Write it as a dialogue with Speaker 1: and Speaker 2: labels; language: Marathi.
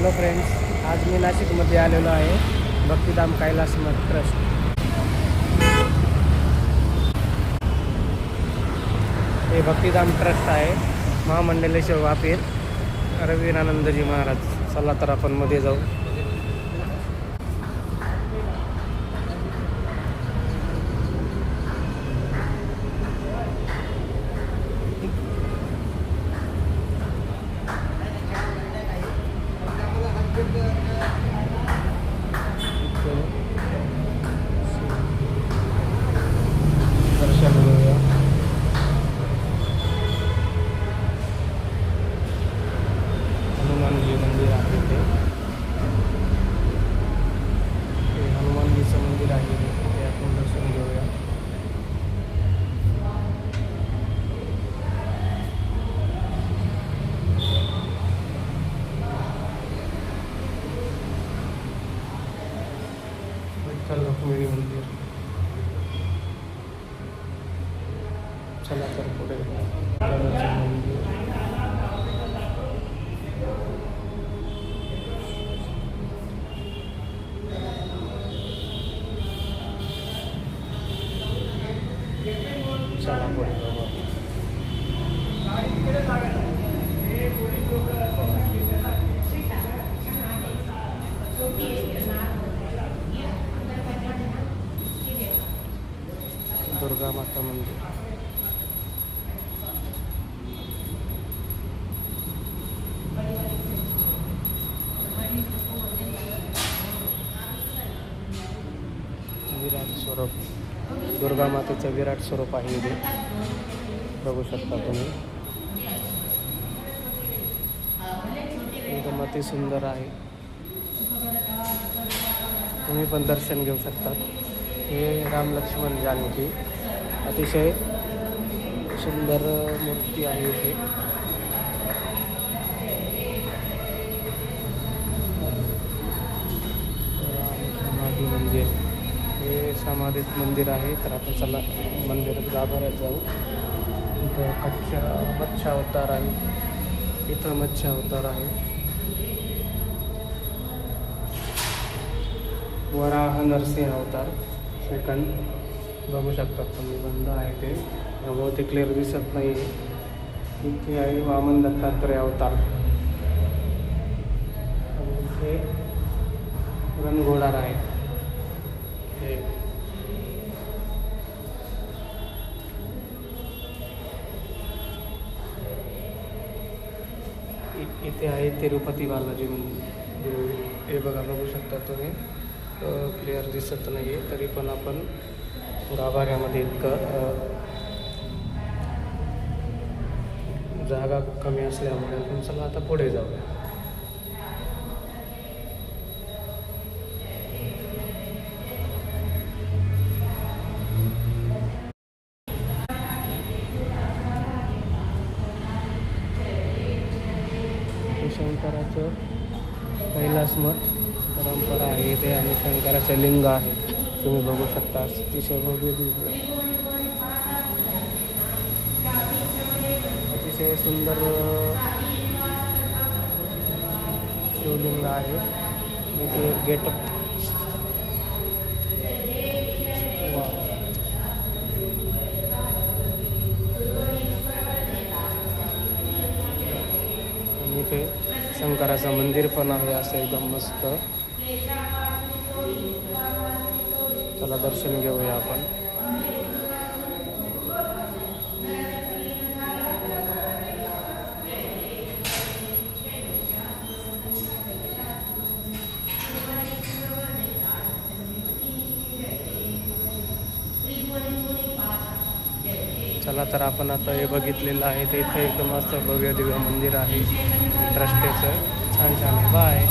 Speaker 1: हॅलो फ्रेंड्स आज मी नाशिकमध्ये आलेलो आहे. भक्तिधाम कैलास मठ ट्रस्ट. हे भक्तिधाम ट्रस्ट आहे. महामंडलेश्वर वापीर. रवीरानंदजी महाराज. चला तर आपण मध्ये जाऊ दर्शन घेऊया हनुमानजी मंदिर आहे ते ते हनुमानजीचं मंदिर आहे ते आपण दर्शन घेऊया विठ्ठल रुक्मिणी मंदिर चला तर पुढे विठ्ठलाचं मंदिर चला पुढे जाऊ दुर्गा माता मंदिर विराट स्वरूप. दुर्गा मातेचं विराट स्वरूप आहे इथे. बघू शकता तुम्ही. एकदम अति सुंदर आहे. तुम्ही पण दर्शन घेऊ शकतात हे राम लक्ष्मण जानकी. अतिशय सुंदर मूर्ती आहे इथे. हे मंदिर आहे तर आपण चला मंदिरात गाभाऱ्यात जाऊ. इथं कच्च्या मच्छा अवतार आहे. इथं मच्छा अवतार आहे. वराह नरसिंह अवतार सेकंड बघू शकता तुम्ही बंद आहे ते. त्यामुळे ते क्लिअर दिसत नाही इथे आहे वामन दत्तात्रय अवतार. आणि इथे रणघोडार आहे. इ- इथे आहे तिरुपती बालाजी मंदिर. हे बघा बघू शकता तुम्ही. क्लिअर दिसत नाही आहे तरी पण आपण गाभाऱ्यामध्ये इतकं अ, जागा कमी असल्यामुळे आपण चला आता पुढे जाऊया. शंकराचं कैलास मठ परंपरा आहे. इथे आणि शंकराचं लिंग आहे. तुम्ही बघू शकता अतिशय भव्य अतिशय सुंदर शिवलिंग आहे. इथे गेटअप इथे शंकराचं मंदिर पण आहे असं एकदम मस्त. त्याला दर्शन घेऊया आपण. चला तर आपण आता हे बघितलेलं आहे. ते इथे एकदम मस्त भव्य दिव्य मंदिर आहे. ट्रस्टेचं. छान छान. बाय